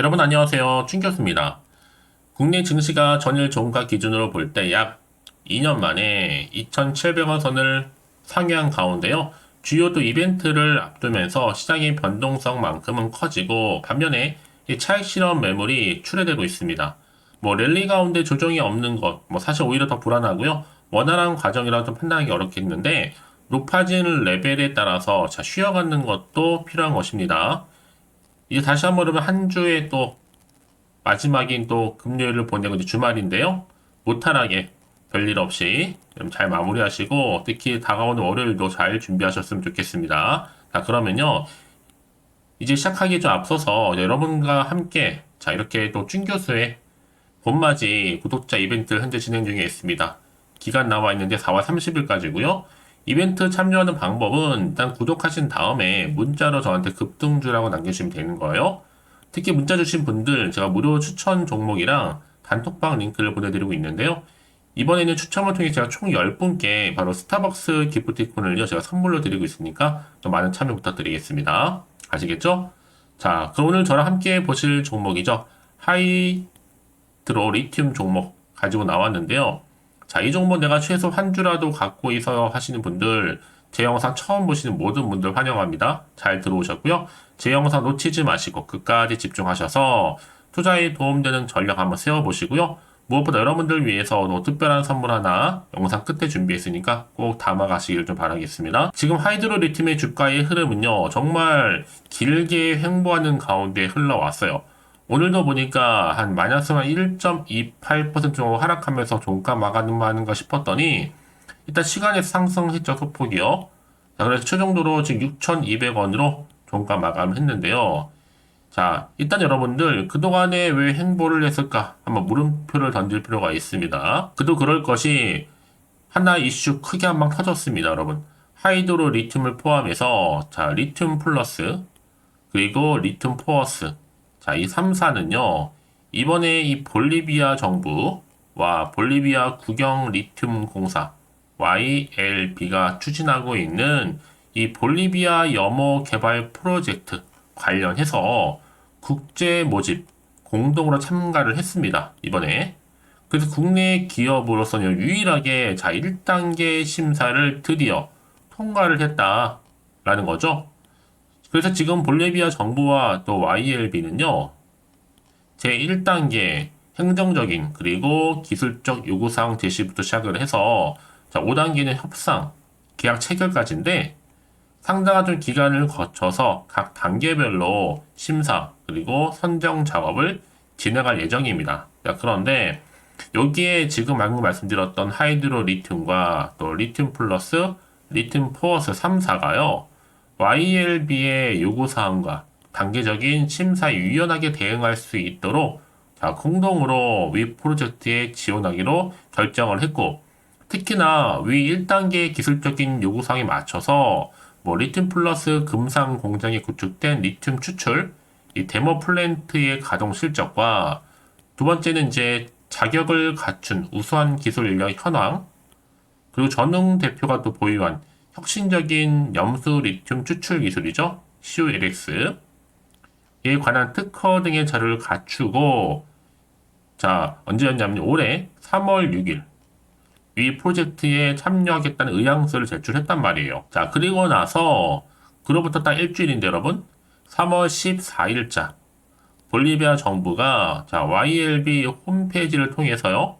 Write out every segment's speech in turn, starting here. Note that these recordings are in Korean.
여러분 안녕하세요. 춘교수입니다. 국내 증시가 전일 종가 기준으로 볼 때 약 2년 만에 2,700원 선을 상회한 가운데요. 주요 또 이벤트를 앞두면서 시장의 변동성만큼은 커지고 반면에 이 차익 실험 매물이 출회되고 있습니다. 뭐 랠리 가운데 조정이 없는 것, 뭐 사실 오히려 더 불안하고요. 원활한 과정이라 좀 판단하기 어렵겠는데 높아지는 레벨에 따라서 자 쉬어가는 것도 필요한 것입니다. 이제 다시 한번 그러면 한 주에 또 마지막인 또 금요일을 보내고 이제 주말인데요. 무탈하게 별일 없이 잘 마무리하시고 특히 다가오는 월요일도 잘 준비하셨으면 좋겠습니다. 자 그러면요 이제 시작하기 좀 앞서서 여러분과 함께 자 이렇게 또 준 교수의 봄맞이 구독자 이벤트 현재 진행 중에 있습니다. 기간 나와 있는데 4월 30일까지고요. 이벤트 참여하는 방법은 일단 구독하신 다음에 문자로 저한테 급등주라고 남겨주시면 되는 거예요. 특히 문자 주신 분들 제가 무료 추천 종목이랑 단톡방 링크를 보내드리고 있는데요. 이번에는 추첨을 통해 제가 총 10분께 바로 스타벅스 기프티콘을요 제가 선물로 드리고 있으니까 또 많은 참여 부탁드리겠습니다. 아시겠죠? 자, 그럼 오늘 저랑 함께 보실 종목이죠. 하이드로 리튬 종목 가지고 나왔는데요. 자, 이 종목 내가 최소 한 주라도 갖고 있어 하시는 분들, 제 영상 처음 보시는 모든 분들 환영합니다. 잘 들어오셨고요. 제 영상 놓치지 마시고 끝까지 집중하셔서 투자에 도움되는 전략 한번 세워보시고요. 무엇보다 여러분들 위해서 또 특별한 선물 하나 영상 끝에 준비했으니까 꼭 담아가시길 좀 바라겠습니다. 지금 하이드로 리튬의 주가의 흐름은요, 정말 길게 횡보하는 가운데 흘러왔어요. 오늘도 보니까 한 마이너스 한1.28% 정도 하락하면서 종가 마감하는가 싶었더니 일단 시간에서 상승했죠 소폭이요. 자 그래서 최종적으로 지금 6,200원으로 종가 마감을 했는데요. 자 일단 여러분들 그동안에 왜 행보를 했을까 한번 물음표를 던질 필요가 있습니다. 그도 그럴 것이 하나 이슈 크게 한 방 터졌습니다 여러분. 하이드로 리튬을 포함해서 자 리튬 플러스 그리고 리튬 포어스 자, 이 3사는요, 이번에 이 볼리비아 정부와 볼리비아 국영 리튬 공사, YLB가 추진하고 있는 이 볼리비아 염호 개발 프로젝트 관련해서 국제 모집 공동으로 참가를 했습니다. 이번에. 그래서 국내 기업으로서는 유일하게 자 1단계 심사를 드디어 통과를 했다라는 거죠. 그래서 지금 볼리비아 정부와 또 YLB는요, 제 1단계 행정적인 그리고 기술적 요구사항 제시부터 시작을 해서 자, 5단계는 협상, 계약 체결까지인데 상당한 좀 기간을 거쳐서 각 단계별로 심사 그리고 선정 작업을 진행할 예정입니다. 자, 그런데 여기에 지금 방금 말씀드렸던 하이드로 리튬과 또 리튬 플러스, 리튬 포어스 3사가요. YLB의 요구사항과 단계적인 심사에 유연하게 대응할 수 있도록 자, 공동으로 위 프로젝트에 지원하기로 결정을 했고, 특히나 위 1단계 기술적인 요구사항에 맞춰서 뭐 리튬 플러스 금상 공장에 구축된 리튬 추출, 이 데모 플랜트의 가동 실적과 두 번째는 이제 자격을 갖춘 우수한 기술 인력 현황, 그리고 전웅 대표가 또 보유한 혁신적인 염수 리튬 추출 기술이죠. COLX에 관한 특허 등의 자료를 갖추고 자 언제였냐면 올해 3월 6일 이 프로젝트에 참여하겠다는 의향서를 제출했단 말이에요. 자 그리고 나서 그로부터 딱 일주일인데 여러분 3월 14일자 볼리비아 정부가 자 YLB 홈페이지를 통해서요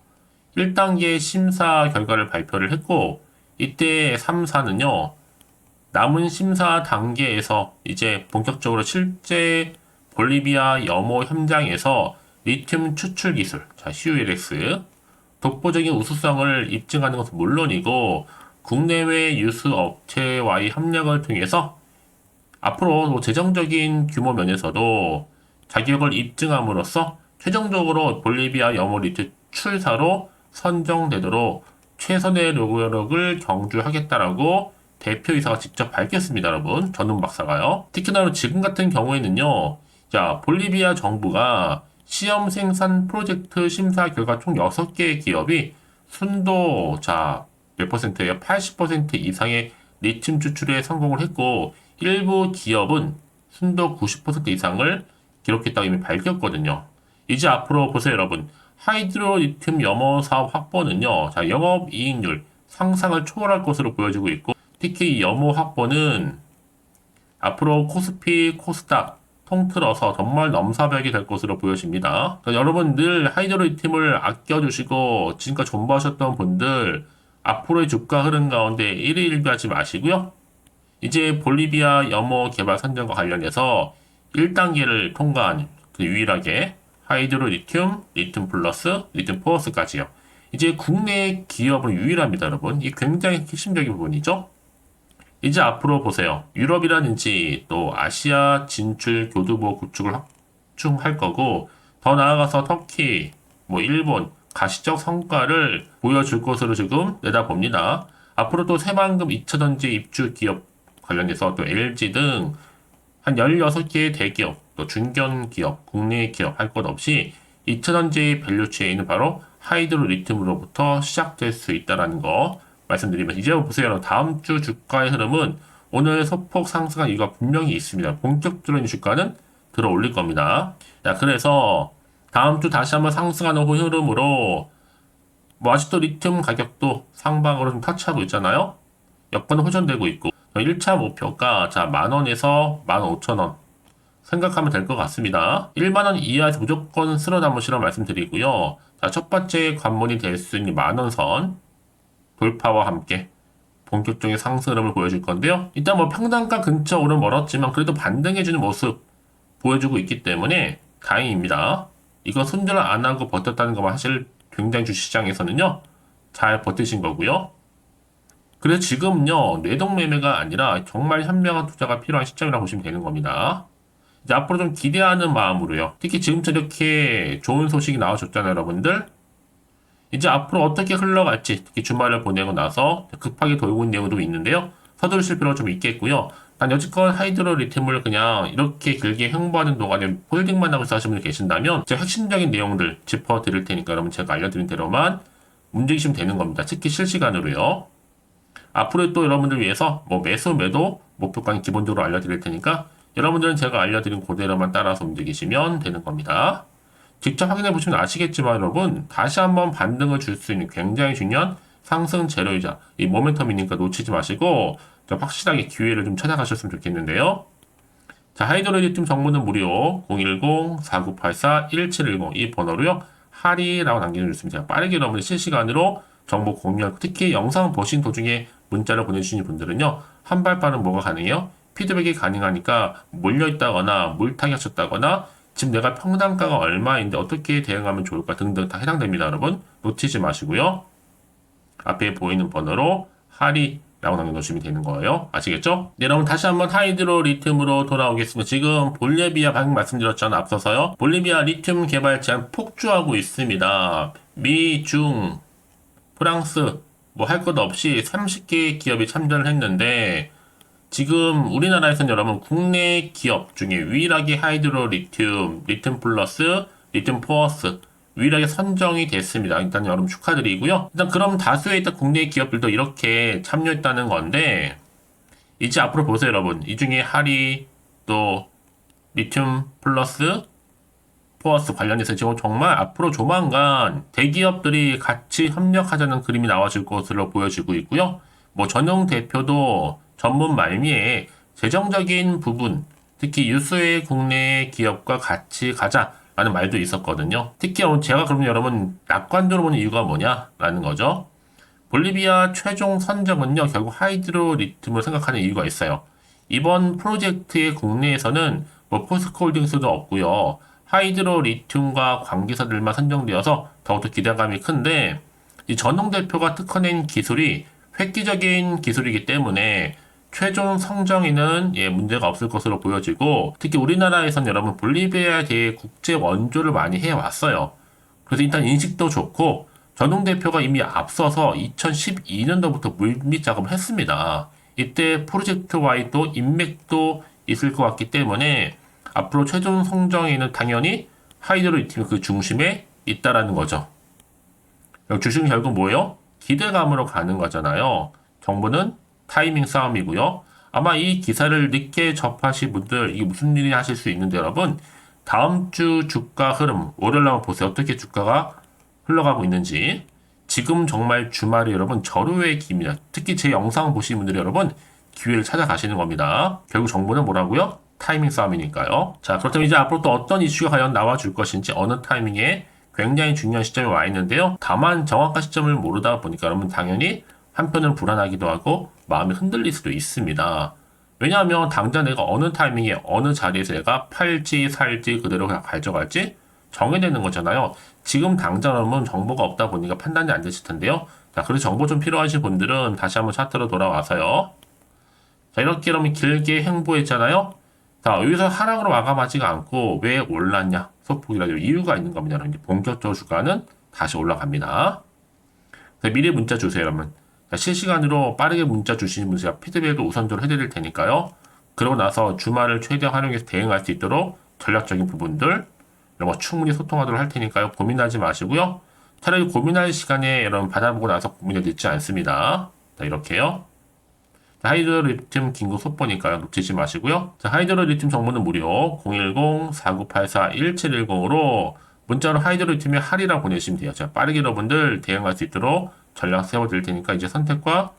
1단계 심사 결과를 발표를 했고 이때 3사는요, 남은 심사 단계에서 이제 본격적으로 실제 볼리비아 염호 현장에서 리튬 추출 기술, 자, CULX, 독보적인 우수성을 입증하는 것은 물론이고, 국내외 유수 업체와의 협력을 통해서 앞으로 뭐 재정적인 규모 면에서도 자격을 입증함으로써 최종적으로 볼리비아 염호 리튬 출사로 선정되도록 최선의 노력을 경주하겠다라고 대표이사가 직접 밝혔습니다, 여러분. 전훈 박사가요. 특히나 지금 같은 경우에는요, 자, 볼리비아 정부가 시험 생산 프로젝트 심사 결과 총 6개의 기업이 순도, 자, 몇 퍼센트예요? 80% 이상의 리튬 추출에 성공을 했고, 일부 기업은 순도 90% 이상을 기록했다고 이미 밝혔거든요. 이제 앞으로 보세요, 여러분. 하이드로 리튬 염호 사업 확보는요, 자, 영업 이익률 상상을 초월할 것으로 보여지고 있고, 특히 이 염호 확보는 앞으로 코스피, 코스닥 통틀어서 정말 넘사벽이 될 것으로 보여집니다. 여러분 늘 하이드로 리튬을 아껴주시고 지금까지 존버하셨던 분들 앞으로의 주가 흐름 가운데 1위 1비하지 마시고요. 이제 볼리비아 염호 개발 선정과 관련해서 1단계를 통과한 그 유일하게 하이드로 리튬, 리튬 플러스, 리튬 포어스까지요. 이제 국내 기업은 유일합니다, 여러분. 이 굉장히 핵심적인 부분이죠. 이제 앞으로 보세요. 유럽이라든지 또 아시아 진출 교두보 구축을 확충할 거고 더 나아가서 터키, 뭐 일본 가시적 성과를 보여줄 것으로 지금 내다봅니다. 앞으로 또 새만금 2차전지 입주 기업 관련해서 또 LG 등 한 16개의 대기업, 또 중견 기업, 국내 기업 할 것 없이 2차전지 밸류체인은 바로 하이드로 리튬으로부터 시작될 수 있다는 거 말씀드리면 이제 보세요. 다음 주 주가의 흐름은 오늘 소폭 상승한 이유가 분명히 있습니다. 본격적인 주가는 들어 올릴 겁니다. 자, 그래서 다음 주 다시 한번 상승하는 흐름으로 뭐 아직도 리튬 가격도 상방으로 좀 터치하고 있잖아요. 여건은 호전되고 있고 1차 목표가 자 만원에서 만오천원 생각하면 될 것 같습니다. 1만원 이하에서 무조건 쓸어 담으시라 말씀드리고요. 자, 첫 번째 관문이 될 수 있는 만원선 돌파와 함께 본격적인 상승 흐름을 보여줄 건데요. 일단 뭐 평단가 근처 오름 멀었지만 그래도 반등해주는 모습 보여주고 있기 때문에 다행입니다. 이거 손절 안 하고 버텼다는 것만 사실 굉장히 주시장에서는요 잘 버티신 거고요. 그래서 지금요 뇌동 매매가 아니라 정말 현명한 투자가 필요한 시점이라고 보시면 되는 겁니다. 앞으로 좀 기대하는 마음으로요. 특히 지금처럼 이렇게 좋은 소식이 나와줬잖아요, 여러분들. 이제 앞으로 어떻게 흘러갈지 특히 주말을 보내고 나서 급하게 돌고 있는 내용도 있는데요. 서두르실 필요가 좀 있겠고요. 단 여지껏 하이드로 리튬을 그냥 이렇게 길게 행보하는 동안에 홀딩만 하고 하시는 분이 계신다면 제가 핵심적인 내용들 짚어드릴 테니까 여러분 제가 알려드린 대로만 움직이시면 되는 겁니다. 특히 실시간으로요. 앞으로 또 여러분들 위해서 뭐 매수 매도 목표가는 기본적으로 알려드릴 테니까 여러분들은 제가 알려드린 그대로만 따라서 움직이시면 되는 겁니다. 직접 확인해 보시면 아시겠지만 여러분 다시 한번 반등을 줄 수 있는 굉장히 중요한 상승 재료이자 이 모멘텀이니까 놓치지 마시고 좀 확실하게 기회를 좀 찾아가셨으면 좋겠는데요. 자 하이드로리튬 정보는 무료 010-4984-1710 이 번호로요 하리라고 남겨주시면 제가 빠르게 여러분들 실시간으로 정보 공유하고 특히 영상 보신 도중에 문자를 보내주시는 분들은요 한 발 빠른 뭐가 가능해요? 피드백이 가능하니까 몰려있다거나 물타기 하셨다거나 지금 내가 평단가가 얼마인데 어떻게 대응하면 좋을까 등등 다 해당됩니다, 여러분. 놓치지 마시고요. 앞에 보이는 번호로 하리 라고 남겨놓으시면 되는 거예요. 아시겠죠? 네, 여러분 다시 한번 하이드로 리튬으로 돌아오겠습니다. 지금 볼리비아 방금 말씀드렸잖아 앞서서요. 볼리비아 리튬 개발 제한 폭주하고 있습니다. 미, 중, 프랑스 뭐 할 것 없이 30개 기업이 참전을 했는데 지금 우리나라에서는 여러분 국내 기업 중에 유일하게 하이드로 리튬, 리튬 플러스, 리튬 포어스 유일하게 선정이 됐습니다. 일단 여러분 축하드리고요. 일단 그럼 다수의 일단 국내 기업들도 이렇게 참여했다는 건데 이제 앞으로 보세요, 여러분. 이 중에 하리 또 리튬 플러스 포어스 관련해서 지금 정말 앞으로 조만간 대기업들이 같이 협력하자는 그림이 나와질 것으로 보여지고 있고요. 뭐 전용 대표도 전문 말미에 재정적인 부분, 특히 유수의 국내 기업과 같이 가자 라는 말도 있었거든요. 특히 제가 그러면 여러분 낙관적으로 보는 이유가 뭐냐라는 거죠. 볼리비아 최종 선정은요, 결국 하이드로 리튬을 생각하는 이유가 있어요. 이번 프로젝트의 국내에서는 뭐 포스코홀딩스도 없고요. 하이드로 리튬과 관계사들만 선정되어서 더욱더 기대감이 큰데 이 전홍 대표가 특허낸 기술이 획기적인 기술이기 때문에 최종 성정에는 예, 문제가 없을 것으로 보여지고 특히 우리나라에선 여러분 볼리비아에 대해 국제 원조를 많이 해왔어요. 그래서 일단 인식도 좋고 전홍 대표가 이미 앞서서 2012년도부터 물밑 작업을 했습니다. 이때 프로젝트와의 또 인맥도 있을 것 같기 때문에 앞으로 최종 성정에는 당연히 하이드로 리튬이 그 중심에 있다라는 거죠. 주식 결국 뭐예요? 기대감으로 가는 거잖아요. 정부는 타이밍 싸움이고요. 아마 이 기사를 늦게 접하신 분들 이게 무슨 일이 하실 수 있는데 여러분 다음 주 주가 흐름 월요일 한번 보세요. 어떻게 주가가 흘러가고 있는지. 지금 정말 주말이 여러분 절호의 기입니다. 특히 제 영상 보시는 분들이 여러분 기회를 찾아가시는 겁니다. 결국 정보는 뭐라고요? 타이밍 싸움이니까요. 자, 그렇다면 이제 앞으로 또 어떤 이슈가 과연 나와줄 것인지 어느 타이밍에 굉장히 중요한 시점에 와 있는데요. 다만 정확한 시점을 모르다 보니까 여러분 당연히 한편으로 불안하기도 하고 마음이 흔들릴 수도 있습니다. 왜냐하면 당장 내가 어느 타이밍에 어느 자리에서 내가 팔지 살지 그대로 그냥 가져갈지 정해내는 거잖아요. 지금 당장 여러분 정보가 없다 보니까 판단이 안 되실 텐데요. 자, 그래서 정보 좀 필요하신 분들은 다시 한번 차트로 돌아와서요. 자, 이렇게 여러분 길게 행보했잖아요. 자, 여기서 하락으로 마감하지가 않고 왜 올랐냐? 소폭이라도 이유가 있는 겁니다. 이제 본격적으로 주가는 다시 올라갑니다. 자, 미리 문자 주세요, 여러분. 자, 실시간으로 빠르게 문자 주시는 분들 제가 피드백을 우선적으로 해드릴 테니까요. 그러고 나서 주말을 최대한 활용해서 대응할 수 있도록 전략적인 부분들 이런 거 충분히 소통하도록 할 테니까요. 고민하지 마시고요. 차라리 고민할 시간에 여러분 받아보고 나서 고민해 듣지 않습니다. 자, 이렇게요. 자, 하이드로 리튬 긴급 속보니까요. 놓치지 마시고요. 자, 하이드로 리튬 정보는 무료 010-4984-1710으로 문자로 하이드로 리튬의 할이라 보내시면 돼요. 자, 빠르게 여러분들 대응할 수 있도록 전략 세워드릴 테니까 이제 선택과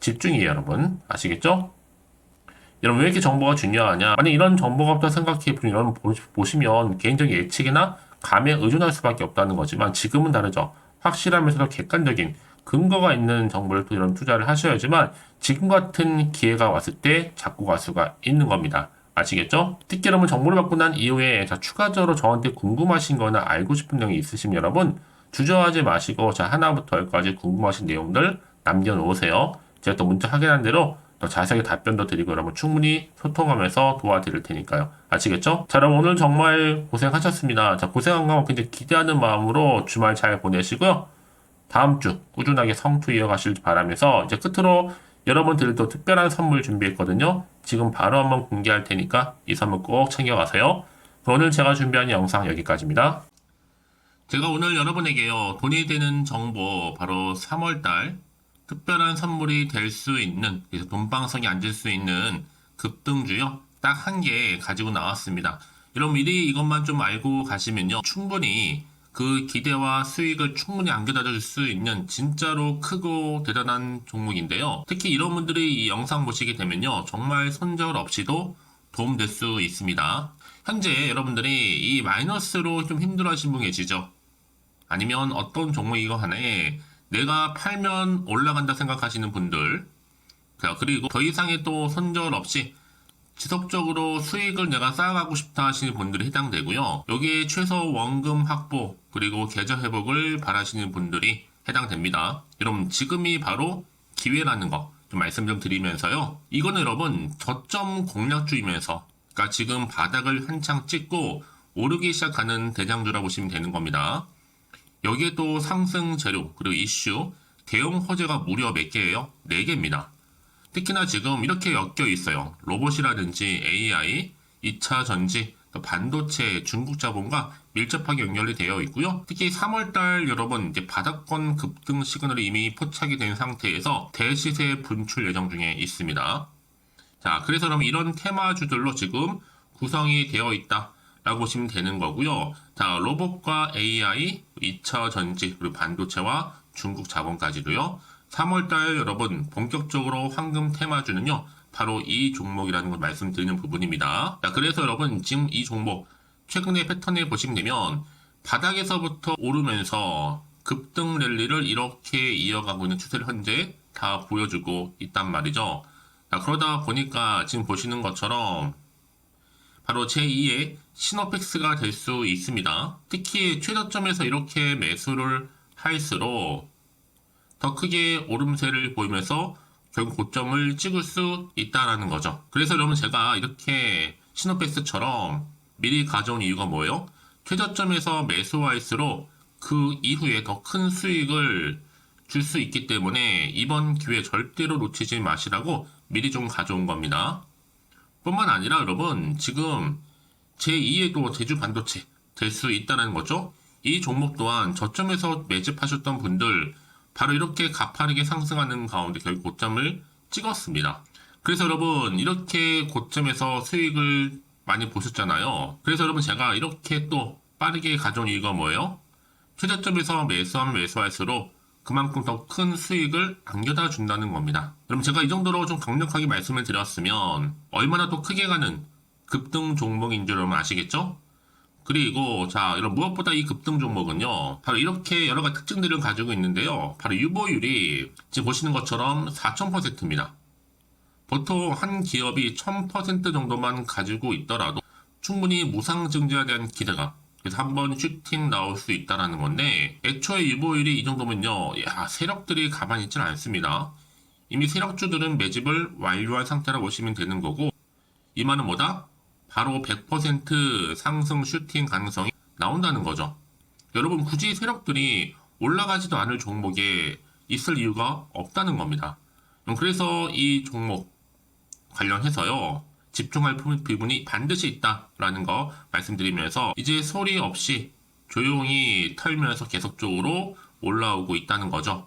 집중이에요, 여러분. 아시겠죠? 여러분 왜 이렇게 정보가 중요하냐? 만약 이런 정보가 없다 생각해 보면 보시면 개인적인 예측이나 감에 의존할 수밖에 없다는 거지만 지금은 다르죠. 확실하면서도 객관적인 근거가 있는 정보를 또 이런 투자를 하셔야지만 지금 같은 기회가 왔을 때 잡고 갈 수가 있는 겁니다. 아시겠죠? 특히 여러분 정보를 받고 난 이후에 자, 추가적으로 저한테 궁금하신 거나 알고 싶은 내용이 있으시면 여러분 주저하지 마시고 자 하나부터 열까지 궁금하신 내용들 남겨놓으세요. 제가 또 문자 확인한 대로 더 자세하게 답변도 드리고 여러분 충분히 소통하면서 도와드릴 테니까요. 아시겠죠? 자, 여러분 오늘 정말 고생하셨습니다. 자, 고생한 거 굉장히 기대하는 마음으로 주말 잘 보내시고요. 다음 주 꾸준하게 성투 이어가실 바라면서 이제 끝으로 여러분들 또 특별한 선물 준비했거든요. 지금 바로 한번 공개할 테니까 이 선물 꼭 챙겨가세요. 오늘 제가 준비한 영상 여기까지입니다. 제가 오늘 여러분에게요 돈이 되는 정보 바로 3월달 특별한 선물이 될 수 있는 그래서 돈방석에 앉을 수 있는 급등주요 딱 한 개 가지고 나왔습니다. 여러분 미리 이것만 좀 알고 가시면요 충분히 그 기대와 수익을 충분히 안겨다 줄 수 있는 진짜로 크고 대단한 종목인데요. 특히 이런 분들이 이 영상 보시게 되면요 정말 손절 없이도 도움될 수 있습니다. 현재 여러분들이 이 마이너스로 좀 힘들어하시는 분 계시죠? 아니면 어떤 종목이거 하나에 내가 팔면 올라간다 생각하시는 분들 자, 그리고 더 이상의 또 손절 없이 지속적으로 수익을 내가 쌓아가고 싶다 하시는 분들이 해당되고요. 여기에 최소 원금 확보 그리고 계좌 회복을 바라시는 분들이 해당됩니다. 여러분 지금이 바로 기회라는 거 좀 말씀 좀 드리면서요. 이거는 여러분 저점 공략주이면서 그러니까 지금 바닥을 한창 찍고 오르기 시작하는 대장주라 보시면 되는 겁니다. 여기에 또 상승 재료 그리고 이슈 대형 호재가 무려 몇 개예요? 4개입니다. 특히나 지금 이렇게 엮여 있어요. 로봇이라든지 AI, 2차 전지, 또 반도체, 중국 자본과 밀접하게 연결이 되어 있고요. 특히 3월달 여러분 이제 바닥권 급등 시그널이 이미 포착이 된 상태에서 대시세 분출 예정 중에 있습니다. 자, 그래서 그럼 이런 테마주들로 지금 구성이 되어 있다. 라고 보시면 되는 거고요. 자, 로봇과 AI, 2차 전지, 그리고 반도체와 중국 자본까지도요. 3월달 여러분 본격적으로 황금 테마주는요. 바로 이 종목이라는 걸 말씀드리는 부분입니다. 자, 그래서 여러분 지금 이 종목 최근의 패턴을 보시면 되면 바닥에서부터 오르면서 급등 랠리를 이렇게 이어가고 있는 추세를 현재 다 보여주고 있단 말이죠. 자, 그러다 보니까 지금 보시는 것처럼 바로 제2의 시노펙스가 될 수 있습니다. 특히 최저점에서 이렇게 매수를 할수록 더 크게 오름세를 보이면서 결국 고점을 찍을 수 있다라는 거죠. 그래서 여러분 제가 이렇게 시노펙스처럼 미리 가져온 이유가 뭐예요? 최저점에서 매수할수록 그 이후에 더 큰 수익을 줄 수 있기 때문에 이번 기회 절대로 놓치지 마시라고 미리 좀 가져온 겁니다. 뿐만 아니라 여러분 지금 제2의 또 제주 반도체 될 수 있다는 거죠. 이 종목 또한 저점에서 매집하셨던 분들 바로 이렇게 가파르게 상승하는 가운데 결국 고점을 찍었습니다. 그래서 여러분 이렇게 고점에서 수익을 많이 보셨잖아요. 그래서 여러분 제가 이렇게 또 빠르게 가져온 이유가 뭐예요? 최저점에서 매수하면 매수할수록 그만큼 더 큰 수익을 안겨다 준다는 겁니다. 그럼 제가 이 정도로 좀 강력하게 말씀을 드렸으면 얼마나 또 크게 가는 급등 종목인 줄 여러분 아시겠죠? 그리고 자 여러분 무엇보다 이 급등 종목은요 바로 이렇게 여러 가지 특징들을 가지고 있는데요 바로 유보율이 지금 보시는 것처럼 4000%입니다 보통 한 기업이 1000% 정도만 가지고 있더라도 충분히 무상 증자에 대한 기대가 그래서 한 번 슈팅 나올 수 있다라는 건데 애초에 유보율이 이 정도면요 야 세력들이 가만히 있지는 않습니다 이미 세력주들은 매집을 완료한 상태라 보시면 되는 거고 이 말은 뭐다? 바로 100% 상승 슈팅 가능성이 나온다는 거죠. 여러분 굳이 세력들이 올라가지도 않을 종목에 있을 이유가 없다는 겁니다. 음, 그래서 이 종목 관련해서요. 집중할 부- 부분이 반드시 있다라는 거 말씀드리면서 이제 소리 없이 조용히 털면서 계속적으로 올라오고 있다는 거죠.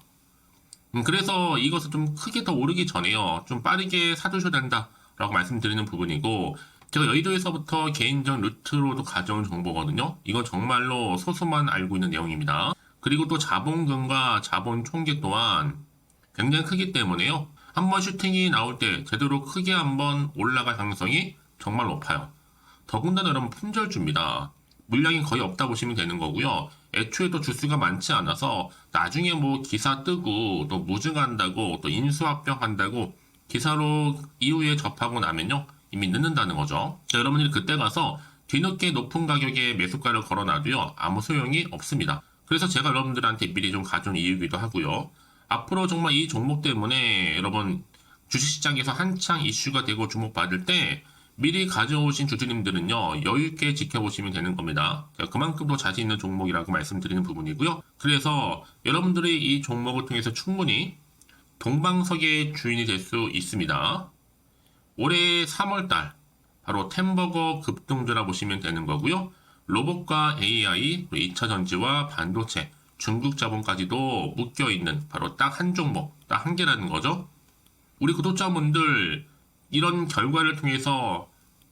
음, 그래서 이것을 좀 크게 더 오르기 전에요. 좀 빠르게 사두셔야 된다라고 말씀드리는 부분이고, 제가 여의도에서부터 개인적 루트로도 가져온 정보거든요. 이건 정말로 소수만 알고 있는 내용입니다. 그리고 또 자본금과 자본 총계 또한 굉장히 크기 때문에요. 한번 슈팅이 나올 때 제대로 크게 한번 올라갈 가능성이 정말 높아요. 더군다나 여러분 품절주입니다. 물량이 거의 없다 보시면 되는 거고요. 애초에 또 주수가 많지 않아서 나중에 뭐 기사 뜨고 또 무증한다고 또 인수합병 한다고 기사로 이후에 접하고 나면요 이미 늦는다는 거죠. 자, 여러분들이 그때 가서 뒤늦게 높은 가격에 매수가를 걸어놔도요 아무 소용이 없습니다. 그래서 제가 여러분들한테 미리 좀 가져온 이유기도 하고요. 앞으로 정말 이 종목 때문에 여러분 주식시장에서 한창 이슈가 되고 주목받을 때 미리 가져오신 주주님들은요 여유있게 지켜보시면 되는 겁니다. 그만큼 더 자신 있는 종목이라고 말씀드리는 부분이고요. 그래서 여러분들이 이 종목을 통해서 충분히 동방석의 주인이 될 수 있습니다. 올해 3월달 바로 템버거 급등주라 보시면 되는 거고요. 로봇과 AI, 2차 전지와 반도체, 중국 자본까지도 묶여 있는 바로 딱 한 종목, 딱 한 개라는 거죠. 우리 구독자분들 이런 결과를 통해서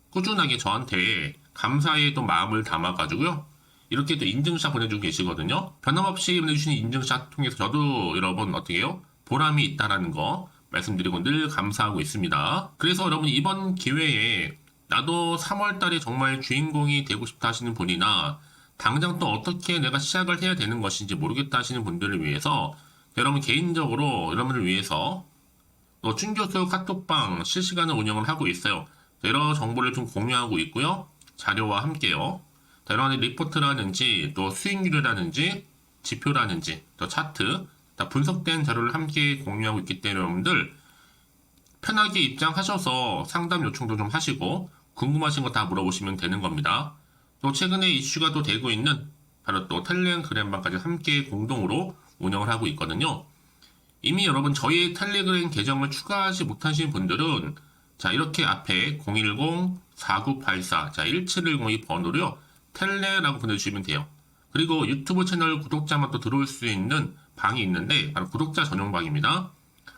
꾸준하게 저한테 감사의 또 마음을 담아가지고요. 이렇게 또 인증샷 보내주고 계시거든요. 변함없이 보내주시는 인증샷 통해서 저도 여러분 어떻게 해요? 보람이 있다라는 거 말씀드리고 늘 감사하고 있습니다. 그래서 여러분 이번 기회에 나도 3월 달에 정말 주인공이 되고 싶다 하시는 분이나 당장 또 어떻게 내가 시작을 해야 되는 것인지 모르겠다 하시는 분들을 위해서 여러분 개인적으로 여러분을 위해서 또 춘교수 카톡방 실시간으로 운영을 하고 있어요. 여러 정보를 좀 공유하고 있고요. 자료와 함께요. 여러 가지 리포트라든지 또 수익률이라든지 지표라든지 또 차트 다 분석된 자료를 함께 공유하고 있기 때문에 여러분들 편하게 입장하셔서 상담 요청도 좀 하시고 궁금하신 거 다 물어보시면 되는 겁니다. 또 최근에 이슈가 또 되고 있는 바로 또 텔레그램방까지 함께 공동으로 운영을 하고 있거든요. 이미 여러분 저희 텔레그램 계정을 추가하지 못하신 분들은 자 이렇게 앞에 010-4984 자 1710이 번호로요 텔레라고 보내주시면 돼요. 그리고 유튜브 채널 구독자만 또 들어올 수 있는 방이 있는데 바로 구독자 전용 방입니다.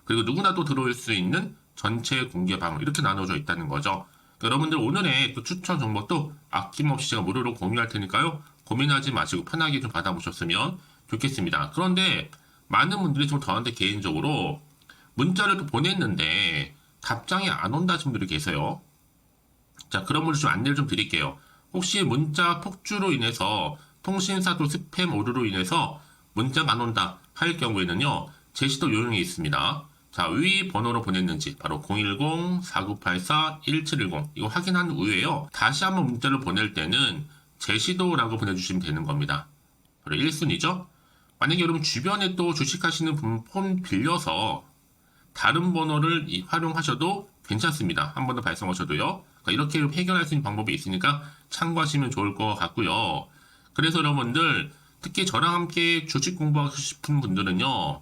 그리고 누구나 또 들어올 수 있는 전체 공개 방 이렇게 나눠져 있다는 거죠. 여러분들 오늘의 또 추천 정보도 아낌없이 제가 무료로 공유할 테니까요. 고민하지 마시고 편하게 좀 받아보셨으면 좋겠습니다. 그런데 많은 분들이 좀 저한테 개인적으로 문자를 또 보냈는데 답장이 안 온다 하신 분들이 계세요. 자, 그런 분들 좀 안내를 좀 드릴게요. 혹시 문자 폭주로 인해서 통신사도 스팸 오류로 인해서 문자가 안 온다 할 경우에는요, 제시도 요령이 있습니다. 자, 위 번호로 보냈는지 바로 010-4984-1710 이거 확인한 후에요. 다시 한번 문자를 보낼 때는 제시도라고 보내주시면 되는 겁니다. 바로 1순위죠. 만약에 여러분 주변에 또 주식하시는 분 폰 빌려서 다른 번호를 이- 활용하셔도 괜찮습니다. 한 번 더 발송하셔도요. 그러니까 이렇게 해결할 수 있는 방법이 있으니까 참고하시면 좋을 것 같고요. 그래서 여러분들 특히 저랑 함께 주식 공부하고 싶은 분들은요.